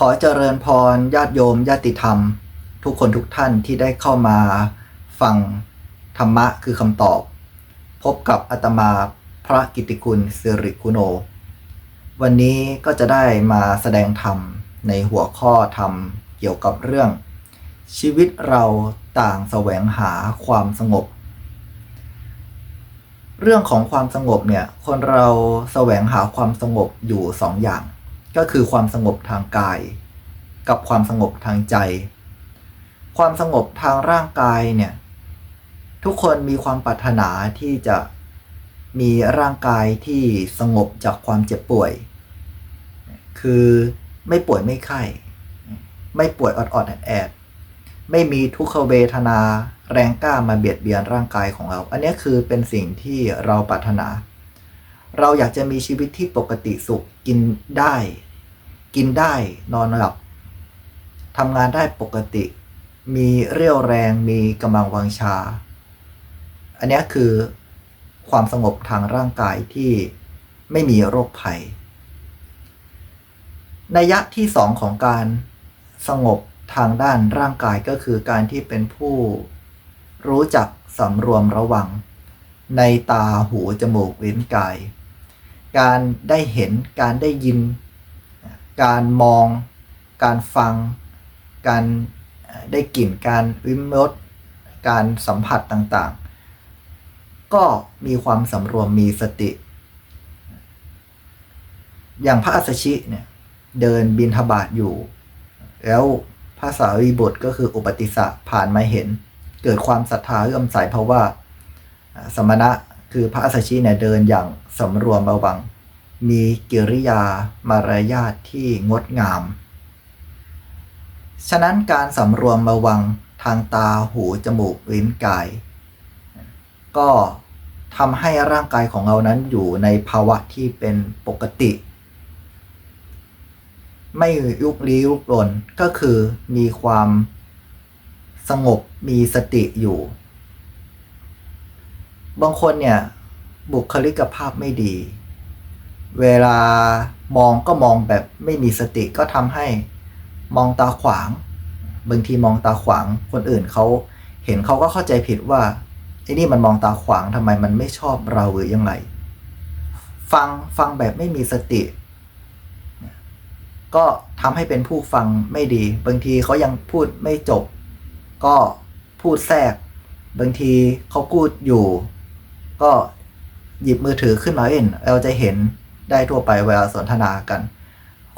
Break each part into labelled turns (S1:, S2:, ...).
S1: ขอเจริญพรญาติโยมญาติธรรม ทุกคนทุกท่านที่ได้เข้ามาฟังธรรมะคือคำตอบ พบกับอาตมาพระกิติคุณสิริคุโน วันนี้ก็จะได้มาแสดงธรรมในหัวข้อธรรมเกี่ยวกับเรื่อง ชีวิตเราต่างแสวงหาความสงบ เรื่องของความสงบเนี่ยคนเราแสวงหาความสงบอยู่สองอย่าง ก็คือความสงบทางกาย กับความสงบทางใจ ความสงบทางร่างกายเนี่ยทุกคนมีความปรารถนาที่จะมีร่างกายที่สงบจากความเจ็บป่วย คือไม่ป่วยไม่ไข้ ไม่ป่วยออดๆแอดไม่มีทุกขเวทนาแรงกล้ามาเบียดเบียนร่างกายของเรา อันนี้คือเป็นสิ่งที่เราปรารถนา เราอยากจะมีชีวิตที่ปกติสุขกินได้ กินได้นอนหลับทำงานได้ปกติ มีเรี่ยวแรงมีกำลังวังชา อันนี้คือความสงบทางร่างกายที่ไม่มีโรคภัยนัยยะที่สองของการสงบทางด้านร่างกายก็คือการที่เป็นผู้รู้จักสำรวมระวัง ในตาหูจมูกลิ้นกาย การได้เห็นการได้ยิน การมอง การฟัง การได้กลิ่น การวิมรส การสัมผัสต่างๆ ก็มีความสำรวมมีสติ อย่างพระอัสสชิเนี่ยเดินบินทบาทอยู่ แล้วพระสารีบุตรก็คืออุปติสสะผ่านมาเห็น เกิดความศรัทธาเอื้อมใสเพราะว่าสมณะคือพระอัสสชิเนี่ยเดินอย่างสำรวมระวัง มีกิริยามารยาทที่งดงาม ฉะนั้นการสำรวมระวังทางตาหูจมูกลิ้นกาย ก็ทำให้ร่างกายของเรานั้นอยู่ในภาวะที่เป็นปกติ ไม่ยุกลี้ลุกลนก็คือมีความสงบมีสติอยู่ บางคนเนี่ยบุคลิกภาพไม่ดี เวลามองก็มองแบบไม่มีสติก็ทำให้มองตาขวาง บางทีมองตาขวางคนอื่นเขาเห็นเขาก็เข้าใจผิดว่าไอ้นี่มันมองตาขวางทำไมมันไม่ชอบเราหรือยังไงฟังฟังแบบไม่มีสติ ก็ทำให้เป็นผู้ฟังไม่ดี บางทีเขายังพูดไม่จบ ก็พูดแทรก บางทีเขาพูดอยู่ ก็หยิบมือถือขึ้นมาเล่นเราจะเห็น ได้ทั่วไปเวลาสนทนากัน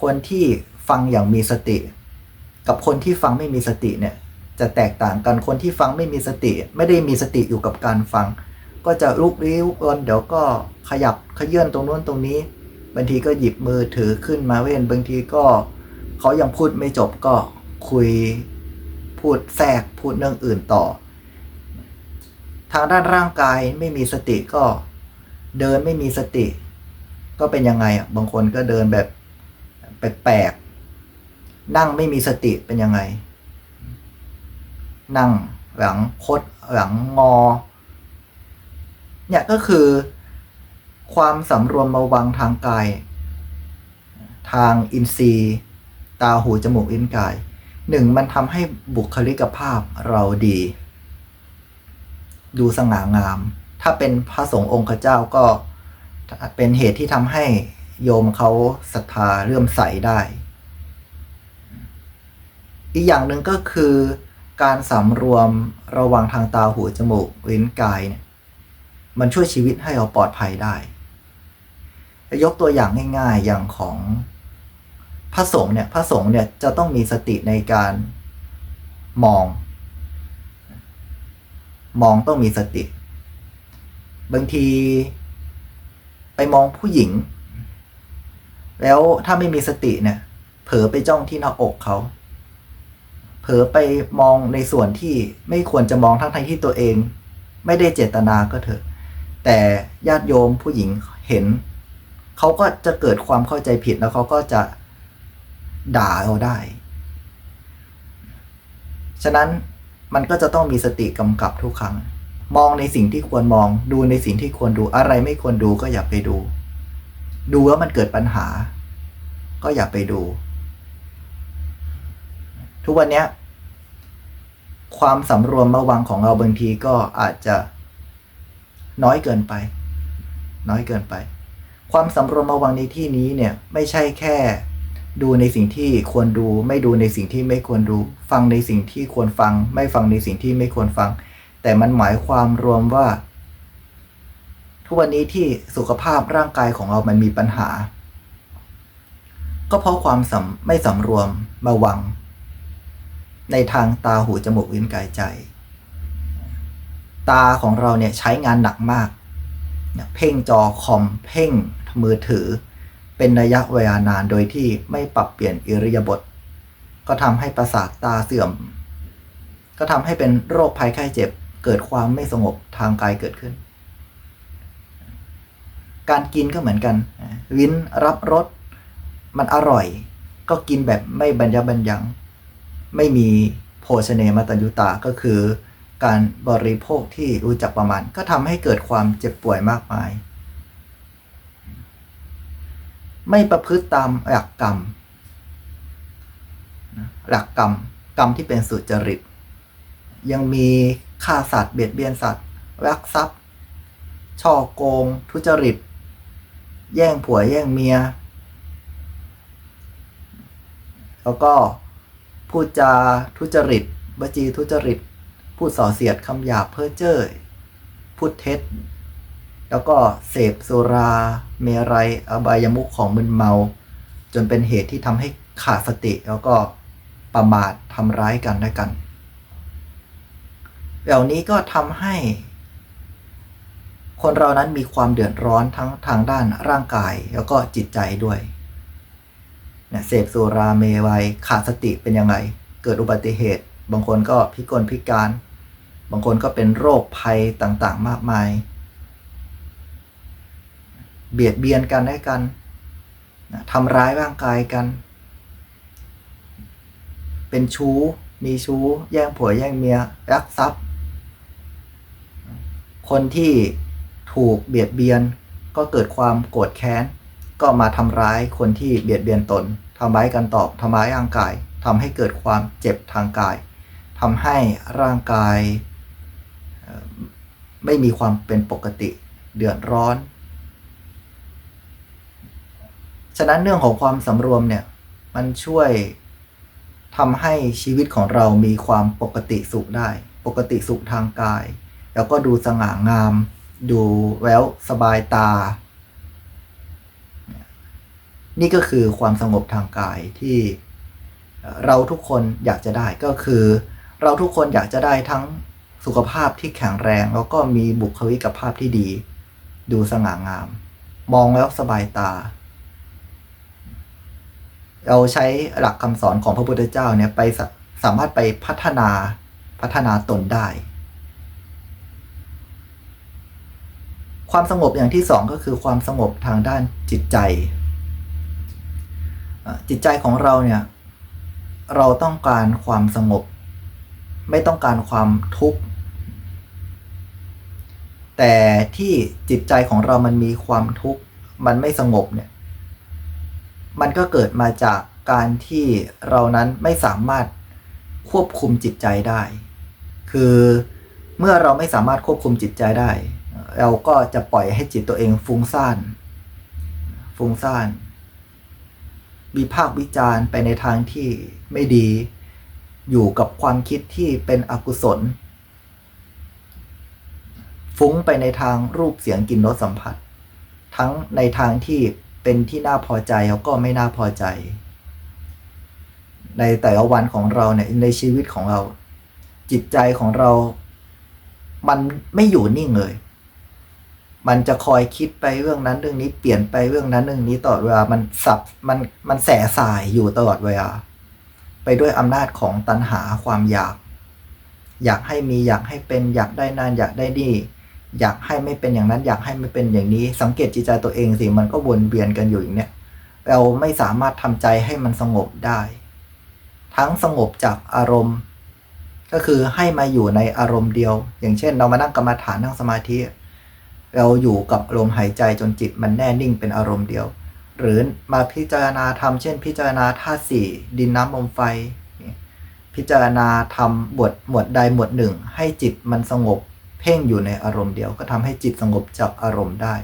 S1: คนที่ฟังอย่างมีสติ กับคนที่ฟังไม่มีสติเนี่ยจะแตกต่างกันคนที่ฟังไม่มีสติ ไม่ได้มีสติอยู่กับการฟัง ก็จะลุกลี้ลุกลนเดี๋ยวก็ขยับขยื่นตรงนู้นตรงนี้ บางทีก็หยิบมือถือขึ้นมาเว้นบางทีก็เขายังพูดไม่จบก็คุยพูดแทรกพูดเรื่องอื่นต่อ ทางด้านร่างกายไม่มีสติก็เดินไม่มีสติ ก็เป็นยังไงอะบางคนก็เดินแบบแปลกๆนั่งไม่มีสติเป็นยังไง นั่งหลังคดหลังงอ เนี่ยก็คือความสำรวมระวังทางกาย ทางอินทรีย์ ตาหูจมูกลิ้นกายหนึ่งมันทำให้บุคลิกภาพเราดี ดูสง่างาม ถ้าเป็นพระสงฆ์องค์เจ้าก็ เป็นเหตุที่ทำให้โยมเขาศรัทธาเลื่อมใสได้ อีกอย่างหนึ่งก็คือการสำรวมระวังทางตาหูจมูกลิ้นกายเนี่ยมันช่วยชีวิตให้เราปลอดภัยได้ ยกตัวอย่างง่าย ๆอย่างของพระสงฆ์เนี่ยพระสงฆ์เนี่ยจะต้องมีสติในการมอง มองต้องมีสติ บางที ไปมองผู้หญิง แล้วถ้าไม่มีสติเนี่ย เผลอไปจ้องที่หน้าอกเขา เผลอไปมองในส่วนที่ไม่ควรจะมองทั้งทที่ตัวเอง ไม่ได้เจตนาก็เถอะ แต่ญาติโยมผู้หญิงเห็น เขาก็จะเกิดความเข้าใจผิดแล้วเขาก็จะด่าเราได้ ฉะนั้นมันก็จะต้องมีสติกำกับทุกครั้ง มองในสิ่งที่ควรมอง ดูในสิ่งที่ควรดูอะไรไม่ควรดูก็อย่าไปดู ดูแล้วมันเกิดปัญหา ก็อย่าไปดู ทุกวันนี้ความสำรวมระวังของเราบางทีก็อาจจะน้อยเกินไป น้อยเกินไป ความสำรวมระวังในที่นี้เนี่ยไม่ใช่แค่ดูในสิ่งที่ควรดู ไม่ดูในสิ่งที่ไม่ควรดู ฟังในสิ่งที่ควรฟัง ไม่ฟังในสิ่งที่ไม่ควรฟัง แต่มันหมายความรวมว่า ทุกวันนี้ที่สุขภาพร่างกายของเรามันมีปัญหา ก็เพราะความสำไม่สำรวมระวัง ในทางตาหูจมูกลิ้นกายใจ ตาของเราเนี่ยใช้งานหนักมากเนี่ยเพ่งจอคอมเพ่งมือถือ เป็นระยะเวลานานโดยที่ไม่ปรับเปลี่ยนอิริยาบถก็ทำให้ประสาทตาเสื่อม ก็ทำให้เป็นโรคภัยไข้เจ็บ เกิดความไม่สงบทางกายเกิดขึ้น การกินก็เหมือนกัน ลิ้นรับรสมันอร่อย ก็กินแบบไม่บรรยะบรรยัง ไม่มีโภชเนมัตตัญญุตาก็คือการบริโภคที่รู้จักประมาณ ก็ทำให้เกิดความเจ็บป่วยมากมาย ไม่ประพฤติตามหลักกรรม หลักกรรม กรรมที่เป็นสุจริต ยังมี ฆ่าสัตว์เบียดเบียนสัตว์รักทรัพย์ ช่อโกง ทุจริต แย่งผัวแย่งเมีย แล้วก็พูดจาทุจริตบจีทุจริต พูดส่อเสียดคำหยาบเพ้อเจ้อพูดเท็จ แล้วก็เสพสุราเมรัยอบายมุขของมึนเมา จนเป็นเหตุที่ทำให้ขาดสติแล้วก็ประมาททำร้ายกันและกัน เหล่านี้ก็ทำให้ คนเรานั้นมีความเดือดร้อนทั้งทางด้านร่างกายแล้วก็จิตใจด้วยเนี่ยเสพสุราเมวัยขาดสติเป็นยังไง เกิดอุบัติเหตุ บางคนก็พิกลพิการ บางคนก็เป็นโรคภัยต่างๆ มากมาย เบียดเบียนกันให้กันทำร้ายร่างกายกัน เป็นชู้ มีชู้ แย่งผัวแย่งเมียรักทรัพย์ คนที่ถูกเบียดเบียน ก็เกิดความโกรธแค้น ก็มาทำร้ายคนที่เบียดเบียนตนทำร้ายกันตอบทำร้ายร่างกายทำให้เกิดความเจ็บทางกายทำให้ร่างกายไม่มีความเป็นปกติเดือดร้อน ฉะนั้นเรื่องของความสำรวมเนี่ยมันช่วยทำให้ชีวิตของเรามีความปกติสุขได้ ปกติสุขทางกาย แล้วก็ดูสง่างาม ดูแววสบายตา นี่ก็คือความสงบทางกายที่เราทุกคนอยากจะได้ก็คือ เราทุกคนอยากจะได้ทั้งสุขภาพที่แข็งแรง แล้วก็มีบุคลิกภาพที่ดี ดูสง่างาม มองแล้วสบายตา เราใช้หลักคำสอนของพระพุทธเจ้าเนี่ยไปสสามารถไปพัฒนาพัฒนาตนได้ ความสงบอย่างที่สองก็คือความสงบทางด้านจิตใจ จิตใจของเราเนี่ยเราต้องการความสงบ ไม่ต้องการความทุกข์ แต่ที่จิตใจของเรามันมีความทุกข์ มันไม่สงบเนี่ย มันก็เกิดมาจากการที่เรานั้นไม่สามารถควบคุมจิตใจได้ คือเมื่อเราไม่สามารถควบคุมจิตใจได้ เราก็จะปล่อยให้จิตตัวเองฟุ้งซ่าน ฟุ้งซ่าน วิพากวิจารไปในทางที่ไม่ดี อยู่กับความคิดที่เป็นอกุศล ฟุ้งไปในทางรูปเสียงกลิ่นรสสัมผัส ทั้งในทางที่เป็นที่น่าพอใจแล้วก็ไม่น่าพอใจ ในแต่ละวันของเราเนี่ยในชีวิตของเรา จิตใจของเรา มันไม่อยู่นิ่งเลย มันจะคอยคิดไปเรื่องนั้นเรื่องนี้เปลี่ยนไปเรื่องนั้นเรื่องนี้ตลอดเวลามันสับมันมันแสสายอยู่ตลอดเวลาไปด้วยอำนาจของตัณหาความอยาก อยากให้มีอยากให้เป็นอยากได้นานอยากได้ดีอยากให้ไม่เป็นอย่างนั้น อยากให้ไม่เป็นอย่างนี้ สังเกตจิตใจตัวเองสิมันก็วนเวียนกันอยู่อย่างเนี้ยเราไม่สามารถทำใจให้มันสงบได้ ทั้งสงบจากอารมณ์ ก็คือให้มาอยู่ในอารมณ์เดียว อย่างเช่น เรามานั่งกรรมฐานนั่งสมาธิ เราอยู่กับลมหายใจจนจิตมันแน่นิ่งเป็นอารมณ์เดียว หรือมาพิจารณาธรรมเช่น พิจารณาธาตุสี่ดินน้ำลมไฟ พิจารณาทำบทหมวดใดหมวดหนึ่ง ให้จิตมันสงบ เพ่งอยู่ในอารมณ์เดียว ก็ทำให้จิตสงบจากอารมณ์ได้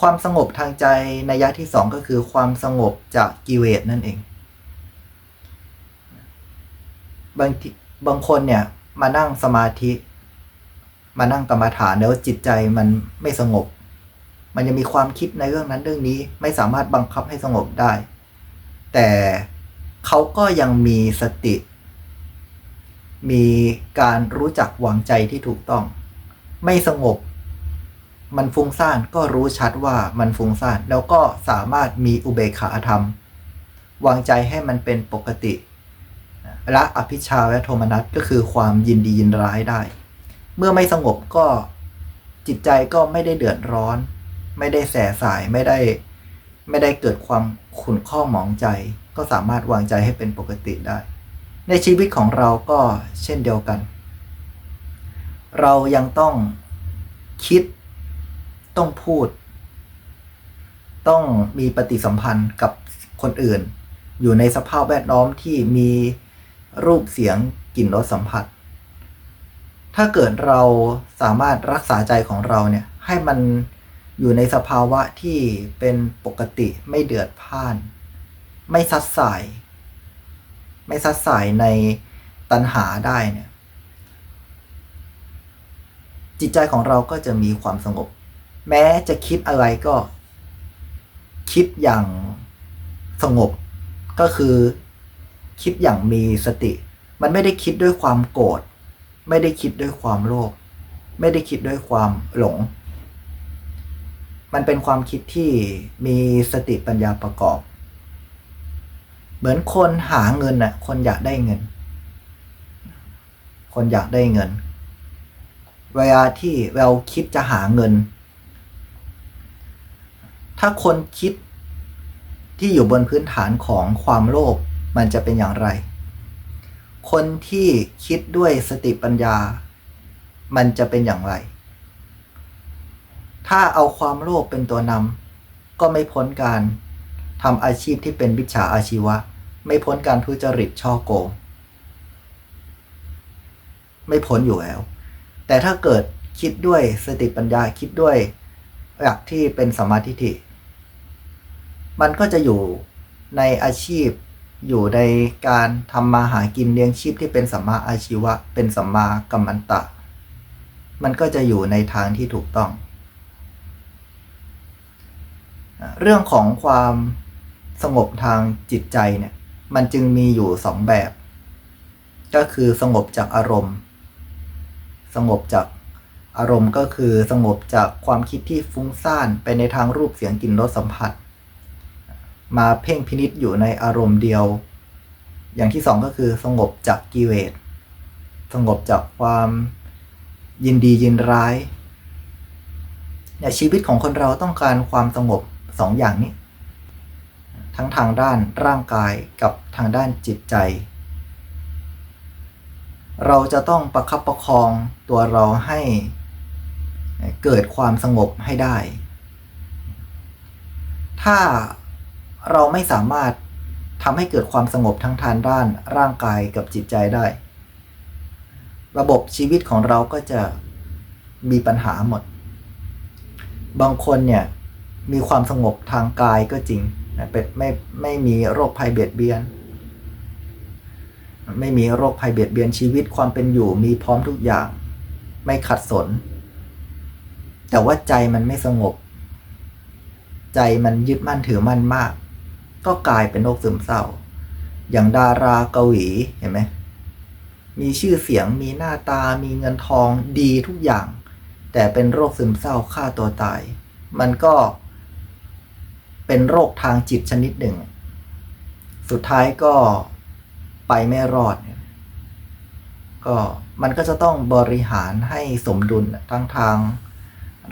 S1: ความสงบทางใจในยะที่สองก็คือความสงบจากกิเลสนั่นเองบางทีบางคนเนี่ยมานั่งสมาธิ มานั่งกรรมฐานแล้วจิตใจมันไม่สงบ มันยังมีความคิดในเรื่องนั้นเรื่องนี้ไม่สามารถบังคับให้สงบได้ แต่เขาก็ยังมีสติ มีการรู้จักวางใจที่ถูกต้อง ไม่สงบ มันฟุ้งซ่านก็รู้ชัดว่ามันฟุ้งซ่าน แล้วก็สามารถมีอุเบกขาธรรม วางใจให้มันเป็นปกติละอภิชาและโทมนัสก็คือความยินดียินร้ายได้ เมื่อไม่สงบก็จิตใจก็ไม่ได้เดือดร้อน ไม่ได้แสสายไม่ได้ ไม่ได้เกิดความขุ่นข้องหมองใจ ก็สามารถวางใจให้เป็นปกติได้ ในชีวิตของเราก็เช่นเดียวกัน เรายังต้องคิดต้องพูด ต้องมีปฏิสัมพันธ์กับคนอื่น อยู่ในสภาพแวดล้อมที่มีรูปเสียงกลิ่นรสสัมผัส ถ้าเกิดเราสามารถรักษาใจของเราเนี่ยให้มันอยู่ในสภาวะที่เป็นปกติไม่เดือดพ่าน ไม่ซัดสาย ไม่ซัดสายในตัณหาได้เนี่ยจิตใจของเราก็จะมีความสงบ แม้จะคิดอะไรก็ คิดอย่างสงบ ก็คือ คิดอย่างมีสติ มันไม่ได้คิดด้วยความโกรธ ไม่ได้คิดด้วยความโลภไม่ได้คิดด้วยความหลง มันเป็นความคิดที่มีสติปัญญาประกอบ เหมือนคนหาเงินน่ะคนอยากได้เงิน คนอยากได้เงิน เวลาที่เราคิดจะหาเงิน ถ้าคนคิดที่อยู่บนพื้นฐานของความโลภมันจะเป็นอย่างไร คนที่คิดด้วยสติปัญญา มันจะเป็นอย่างไร ถ้าเอาความโลภเป็นตัวนำก็ไม่พ้นการทำอาชีพที่เป็นวิชาอาชีวะ ไม่พ้นการทุจริตช่อโกง ไม่พ้นอยู่แล้ว แต่ถ้าเกิดคิดด้วยสติปัญญาคิดด้วยหลักที่เป็นสมาธิิมันก็จะอยู่ในอาชีพ อยู่ในการทำมาหากินเลี้ยงชีพที่เป็นสัมมาอาชีวะ เป็นสัมมากัมมันตะ มันก็จะอยู่ในทางที่ถูกต้อง เรื่องของความสงบทางจิตใจเนี่ย มันจึงมีอยู่สองแบบ ก็คือสงบจากอารมณ์ สงบจากอารมณ์ก็คือสงบจากความคิดที่ฟุ้งซ่านไปในทางรูปเสียงกลิ่นรสสัมผัส มาเพ่งพินิษอยู่ในอารมณ์เดียว อย่างที่สองก็คือสงบจากกิเลสสงบจากความยินดียินร้ายเนี่ยชีวิตของคนเราต้องการความสงบสองอย่างนี้ ทั้งทางด้านร่างกายกับทางด้านจิตใจ เราจะต้องประคับประคองตัวเราให้เกิดความสงบให้ได้ ถ้า เราไม่สามารถทำให้เกิดความสงบทั้งทางด้านร่างกายกับจิตใจได้ ระบบชีวิตของเราก็จะมีปัญหาหมด บางคนเนี่ยมีความสงบทางกายก็จริงเป็นไม่ไม่มีโรคภัยเบียดเบียน ไม่มีโรคภัยเบียดเบียนชีวิตความเป็นอยู่มีพร้อมทุกอย่าง ไม่ขัดสน แต่ว่าใจมันไม่สงบ ใจมันยึดมั่นถือมั่นมาก ก็กลายเป็นโรคซึมเศร้า อย่างดาราเกาหลีเห็นไหมมีชื่อเสียงมีหน้าตามีเงินทองดีทุกอย่าง แต่เป็นโรคซึมเศร้าฆ่าตัวตาย มันก็เป็นโรคทางจิตชนิดหนึ่ง สุดท้ายก็ไปไม่รอด ก็มันก็จะต้องบริหารให้สมดุลทั้งทาง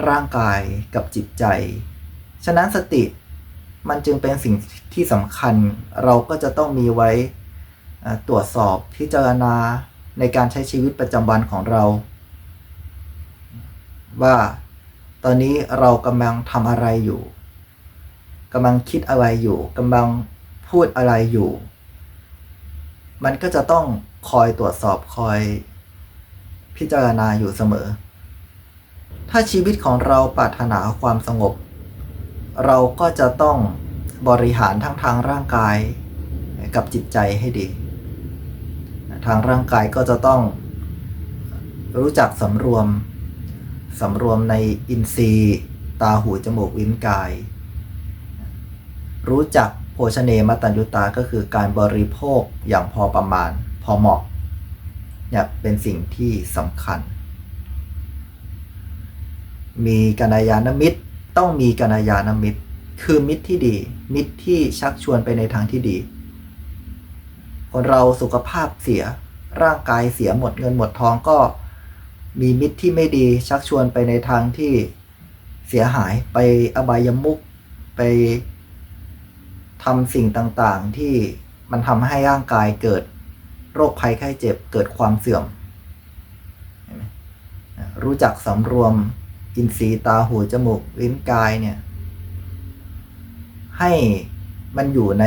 S1: ร่างกายกับจิตใจ ฉะนั้นสติ มันจึงเป็นสิ่งที่สำคัญ เราก็จะต้องมีไว้ตรวจสอบพิจารณาในการใช้ชีวิตประจำวันของเรา ว่าตอนนี้เรากำลังทำอะไรอยู่กำลังคิดอะไรอยู่กำลังพูดอะไรอยู่ มันก็จะต้องคอยตรวจสอบคอยพิจารณาอยู่เสมอ ถ้าชีวิตของเราปรารถนาความสงบ เราก็จะต้องบริหารทั้งทางร่างกายกับจิตใจให้ดี ทางร่างกายก็จะต้องรู้จักสำรวมสำรวมในอินทรีย์ตาหูจมูกลิ้นกาย รู้จักโภชเนมตัญญุตาก็คือการบริโภคอย่างพอประมาณ พอเหมาะเนี่ยเป็นสิ่งที่สำคัญ มีกัลยาณมิตร ต้องมีกัลยาณมิตร คือมิตรที่ดี มิตรที่ชักชวนไปในทางที่ดีคนเราสุขภาพเสียร่างกายเสียหมดเงินหมดทองก็มีมิตรที่ไม่ดีชักชวนไปในทางที่เสียหายไปอบายมุขไปทำสิ่งต่างๆที่มันทำให้ร่างกายเกิดโรคภัยไข้เจ็บเกิดความเสื่อม รู้จักสำรวม อินทรีย์ตาหูจมูกลิ้นกายเนี่ยให้มันอยู่ใน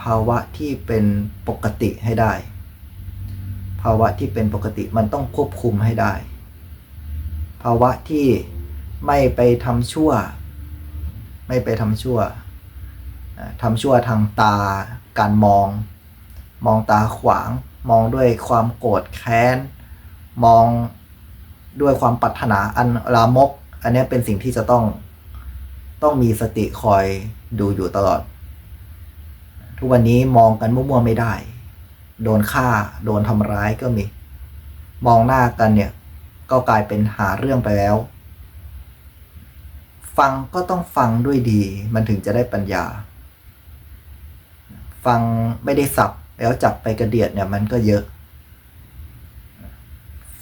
S1: ภาวะที่เป็นปกติให้ได้ ภาวะที่เป็นปกติมันต้องควบคุมให้ได้ ภาวะที่ไม่ไปทำชั่ว ไม่ไปทำชั่วทำชั่วทางตาการมอง มองตาขวาง มองด้วยความโกรธแค้น มอง ด้วยความปรารถนาอันลามก อันนี้เป็นสิ่งที่จะต้องต้องมีสติคอยดูอยู่ตลอด ทุกวันนี้มองกันมั่วๆไม่ได้ โดนฆ่า โดนทำร้ายก็มี มองหน้ากันเนี่ย ก็กลายเป็นหาเรื่องไปแล้ว ฟังก็ต้องฟังด้วยดี มันถึงจะได้ปัญญา ฟังไม่ได้สับแล้วจับไปกระเดียดเนี่ยมันก็เยอะ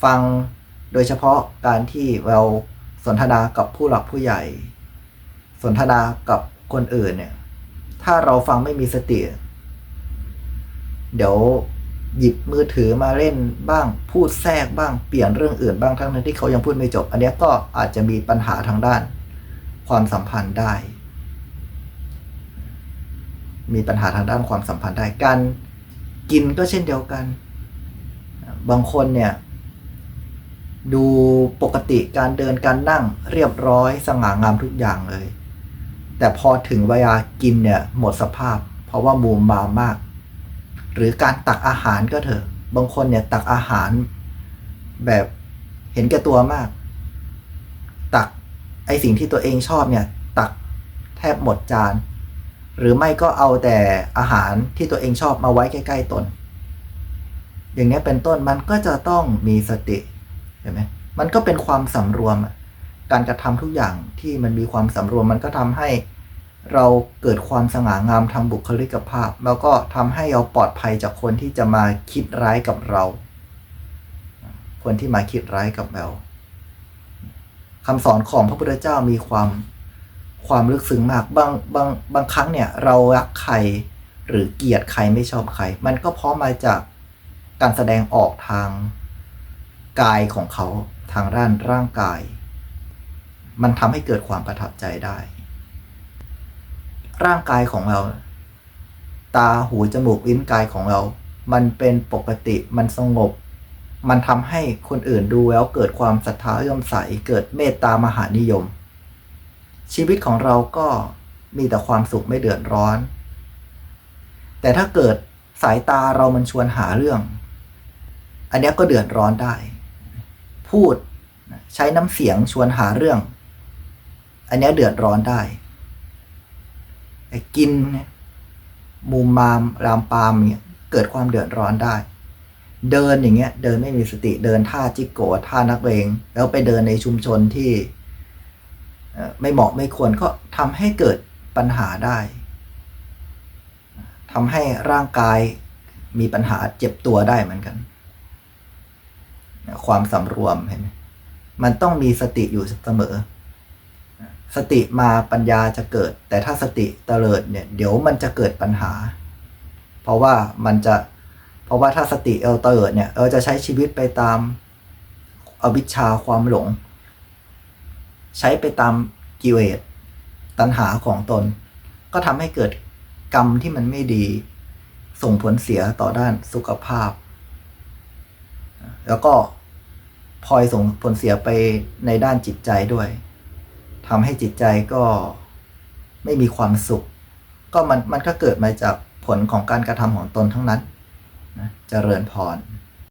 S1: ฟัง โดยเฉพาะการที่เราสนทนากับผู้หลักผู้ใหญ่ สนทนากับคนอื่นเนี่ย ถ้าเราฟังไม่มีสติ เดี๋ยวหยิบมือถือมาเล่นบ้าง พูดแทรกบ้าง เปลี่ยนเรื่องอื่นบ้างทั้งนั้นที่เขายังพูดไม่จบ อันนี้ก็อาจจะมีปัญหาทางด้าน ความสัมพันธ์ได้ มีปัญหาทางด้านความสัมพันธ์ได้ การกินก็เช่นเดียวกัน บางคนเนี่ย ดูปกติการเดินการนั่งเรียบร้อยสง่างามทุกอย่างเลย แต่พอถึงเวลากินเนี่ยหมดสภาพ เพราะว่ามูมมามาก หรือการตักอาหารก็เถอะบางคนเนี่ยตักอาหารแบบเห็นแก่ตัวมาก ตักไอสิ่งที่ตัวเองชอบเนี่ย ตักแทบหมดจาน หรือไม่ก็เอาแต่อาหารที่ตัวเองชอบมาไว้ใกล้ ๆ ตน อย่างนี้เป็นต้นมันก็จะต้องมีสติ เห็นไหมมันก็เป็นความสำรวม การกระทำทุกอย่างที่มันมีความสำรวม มันก็ทำให้เราเกิดความสง่างามทางบุคลิกภาพ แล้วก็ทำให้เราปลอดภัยจากคนที่จะมาคิดร้ายกับเรา คนที่มาคิดร้ายกับเราคำสอนของพระพุทธเจ้ามีความความลึกซึ้งมากบางบางบางครั้งเนี่ย เรารักใครหรือเกลียดใครไม่ชอบใคร มันก็เพราะมาจากการแสดงออกทาง กายของเขาทางด้านร่างกาย มันทำให้เกิดความประทับใจได้ ร่างกายของเรา ตาหูจมูกลิ้นกายของเรา มันเป็นปกติมันสงบ มันทำให้คนอื่นดูแล้วเกิดความศรัทธาเลื่อมใสเกิดเมตตามหานิยม ชีวิตของเราก็มีแต่ความสุขไม่เดือดร้อน แต่ถ้าเกิดสายตาเรามันชวนหาเรื่อง อันนี้ก็เดือดร้อนได้ พูด ใช้น้ำเสียงชวนหาเรื่อง อันนี้เดือดร้อนได้กินมูมามรามปามเนี่ยเกิดความเดือดร้อนได้ เดินอย่างเงี้ย เดินไม่มีสติเดินท่าจิกโกท่านักเลงแล้วไปเดินในชุมชนที่ไม่เหมาะไม่ควรก็ทำให้เกิดปัญหาได้ทำให้ร่างกายมีปัญหาเจ็บตัวได้เหมือนกัน ความสำรวมเห็นไหมมันต้องมีสติอยู่เสมอ สติมาปัญญาจะเกิด แต่ถ้าสติเตลิดเนี่ยเดี๋ยวมันจะเกิดปัญหา เพราะว่ามันจะเพราะว่าถ้าสติเอลเตลิดเนี่ยเออจะใช้ชีวิตไปตามอวิชชาความหลง ใช้ไปตามกิเลสตัณหาของตน ก็ทำให้เกิดกรรมที่มันไม่ดี ส่งผลเสียต่อด้านสุขภาพ แล้วก็ พลอยส่งผลเสียไปในด้านจิตใจด้วยทำให้จิตใจก็ไม่มีความสุข ก็มันมันก็เกิดมาจากผลของการกระทำของตนทั้งนั้นนะเจริญพร